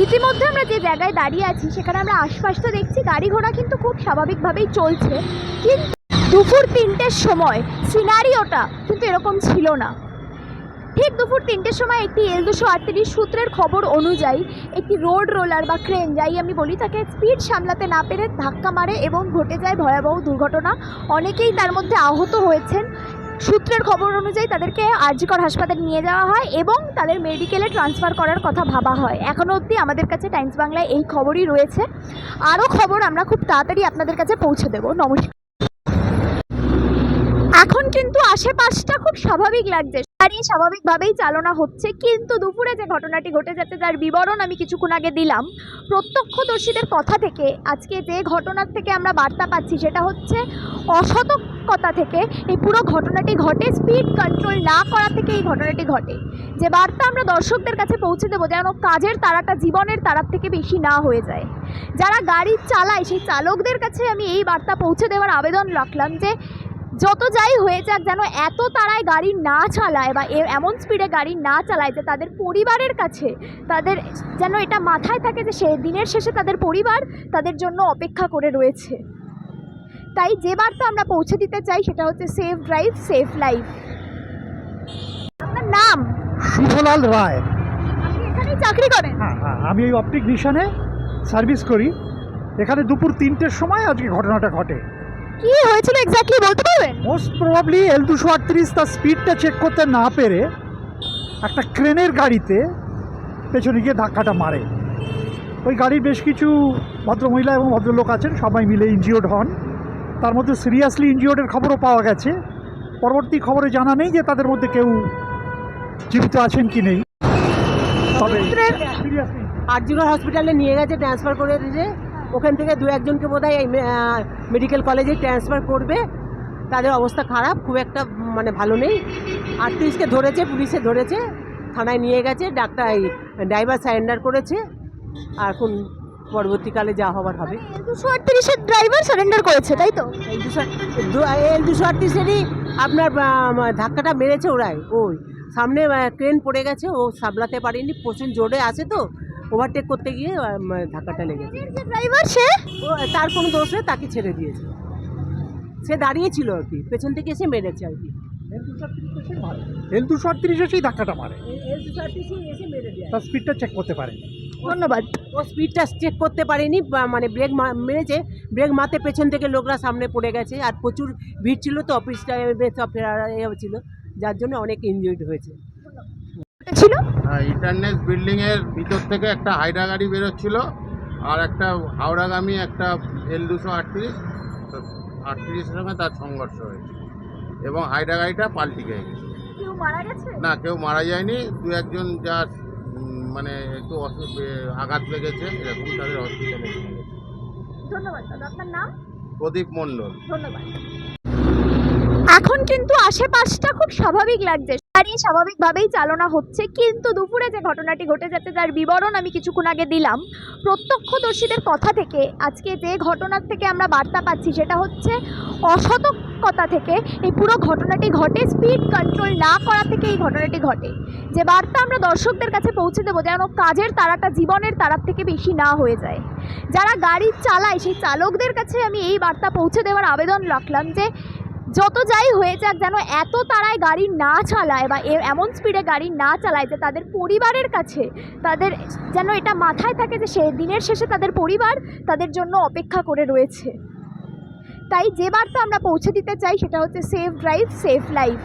ইতিমধ্যে আমরা যে জায়গায় দাঁড়িয়ে আছি, সেখানে আমরা আশপাশটা দেখছি, গাড়ি ঘোড়া কিন্তু খুব স্বাভাবিকভাবেই চলছে। কিন্তু দুপুর তিনটের সময় সিনারিওটা কিন্তু এরকম ছিল না। ঠিক দুপুর তিনটের সময় একটি এল দুশো আটত্রিশ সূত্রের খবর অনুযায়ী একটি রোড রোলার বা ক্রেন, যাই আমি বলি, তাকে স্পিড সামলাতে না পেরে ধাক্কা মারে এবং ঘটে যায় ভয়াবহ দুর্ঘটনা। অনেকেই তার মধ্যে আহত হয়েছেন। সূত্রের খবর অনুযায়ী তাদেরকে আরজিকর হাসপাতালে নিয়ে যাওয়া হয় এবং তাদের মেডিকেলে ট্রান্সফার করার কথা ভাবা হয়। এখনও অবধি আমাদের কাছে টাইমস বাংলায় এই খবরই রয়েছে। আরও খবর আমরা খুব তাড়াতাড়ি আপনাদের কাছে পৌঁছে দেব। নমস্কার। এখন কিন্তু আশেপাশটা খুব স্বাভাবিক লাগছে। গাড়ি স্বাভাবিকভাবেই চালনা হচ্ছে। কিন্তু দুপুরে যে ঘটনাটি ঘটে যাচ্ছে, তার বিবরণ আমি কিছুক্ষণ আগে দিলাম। প্রত্যক্ষদর্শীদের কথা থেকে আজকে যে ঘটনার থেকে আমরা বার্তা পাচ্ছি, সেটা হচ্ছে অসতর্কতা থেকে এই পুরো ঘটনাটি ঘটে স্পিড কন্ট্রোল না করা থেকে এই ঘটনাটি ঘটে। যে বার্তা আমরা দর্শকদের কাছে পৌঁছে দেবো, যেন কাজের তারাটা জীবনের তারার থেকে বেশি না হয়ে যায়। যারা গাড়ি চালায়, সেই চালকদের কাছে আমি এই বার্তা পৌঁছে দেওয়ার আবেদন রাখলাম যে যত যাই হয়ে যাক যেন এত তারায় গাড়ি না চালায় বা এমন স্পিডে গাড়ি না চালায় যে তাদের পরিবারের কাছে তাদের যেন এটা মাথায় থাকে যে সে দিনের শেষে তাদের পরিবার তাদের জন্য অপেক্ষা করে রয়েছে। তাই যে বার্তা আমরা পৌঁছে দিতে চাই সেটা হচ্ছে সেফ ড্রাইভ সেফ লাইফ আপনার নাম? শুভলাল রায়। আপনি এখানেই চাকরি করেন? হ্যাঁ হ্যাঁ আমি এই অপটিক ভিশনে সার্ভিস করি। এখানে দুপুর তিনটের সময় আজকে ঘটনাটা ঘটে। কি হয়েছিল এক্স্যাক্টলি বলতে পারবেন? মোস্ট প্রবাবলি এল দুশো আটত্রিশ তার স্পিডটা চেক করতে না পেরে একটা ক্রেনের গাড়িতে পেছনে গিয়ে ধাক্কাটা মারে। ওই গাড়ির বেশ কিছু ভদ্রমহিলা এবং ভদ্রলোক আছেন সবাই মিলে ইনজিওর্ড হন। তার মধ্যে সিরিয়াসলি ইনজিওর্ডের খবরও পাওয়া গেছে। পরবর্তী খবরে জানা নেই যে তাদের মধ্যে কেউ জীবিত আছেন কি নেই। তবে আরজিগর হসপিটালে নিয়ে গেছে ট্রান্সফার করে দিয়েছে। ওখান থেকে দু একজনকে বোধ হয় এই মেডিকেল কলেজে ট্রান্সফার করবে। তাদের অবস্থা খারাপ খুব একটা মানে ভালো নেই। আটত্রিশকে ধরেছে পুলিশে ধরেছে থানায় নিয়ে গেছে ডাক্তার এই ড্রাইভার সারেন্ডার করেছে। আর এখন পরবর্তীকালে যা হবার হবে। দুশো আটত্রিশের ড্রাইভার সারেন্ডার করেছে তাই তো? এই দুশো এল দুশো আটত্রিশেরই আপনার ধাক্কাটা মেরেছে ওরাই ওই। সামনে ট্রেন পড়ে গেছে ও সামলাতে পারেনি প্রচুর জোরে আছে তো। ওভারটেক করতে গিয়ে ধাক্কাটা লেগেছে। ড্রাইভার সে? ও তার কোনো দোষ নেই তাকে ছেড়ে দিয়েছে। সে দাঁড়িয়েছিল আর কি পেছন থেকে এসে মেরেছে আর কি। এল দুশো আটত্রিশ এসেই ধাক্কাটা মারে। তার স্পিডটা চেক করতে পারে ধন্যবাদ। ও স্পিডটা চেক করতে পারেনি মানে ব্রেক মেরেছে। ব্রেক মারতে পেছন থেকে লোকরা সামনে পড়ে গেছে আর প্রচুর ভিড় ছিল তো অফিস টাইমে সব ফেরার এ ছিল যার জন্য অনেক ইনজুরিড হয়েছে। ছিল ইন্টারনেট বিল্ডিং এর ভিতর থেকে একটা হাইডা গাড়ি বেরোচ্ছিল আর একটা হাওড়াগামী একটা এল দুশো আটত্রিশ আটত্রিশের সঙ্গে তার সংঘর্ষ হয়েছে এবং হাইডা গাড়িটা পাল্টি খেয়ে গেছে। না কেউ মারা যায়নি দু একজন যা মানে একটু আঘাত লেগেছে এরকম তাদের হসপিটালে নিয়ে ধন্যবাদ আপনার নাম? প্রদীপ মণ্ডল। ধন্যবাদ। এখন কিন্তু আশেপাশটা খুব স্বাভাবিক লাগছে। গাড়ি স্বাভাবিকভাবেই চালনা হচ্ছে, কিন্তু দুপুরে যে ঘটনাটি ঘটে যাচ্ছে যার বিবরণ আমি কিছুক্ষণ আগে দিলাম। প্রত্যক্ষদর্শীদের কথা থেকে, আজকে যে ঘটনার থেকে আমরা বার্তা পাচ্ছি সেটা হচ্ছে অসতর্কতা থেকে এই পুরো ঘটনাটি ঘটে স্পিড কন্ট্রোল না করা থেকে এই ঘটনাটি ঘটে। যে বার্তা আমরা দর্শকদের কাছে পৌঁছে দেবো যেন কাজের তারাটা জীবনের তারার থেকে বেশি না হয়ে যায়। যারা গাড়ি চালায়, সেই চালকদের কাছে আমি এই বার্তা পৌঁছে দেওয়ার আবেদন রাখলাম যে যত যাই হয়ে যাক, যেন এত তারায় গাড়ি না চালায় বা এমন স্পিডে গাড়ি না চালায় যে তাদের পরিবারের কাছে, তাদের যেন এটা মাথায় থাকে যে সে দিনের শেষে তাদের পরিবার তাদের জন্য অপেক্ষা করে রয়েছে। তাই যে বার্তা আমরা পৌঁছে দিতে চাই সেটা হচ্ছে সেফ ড্রাইভ সেফ লাইফ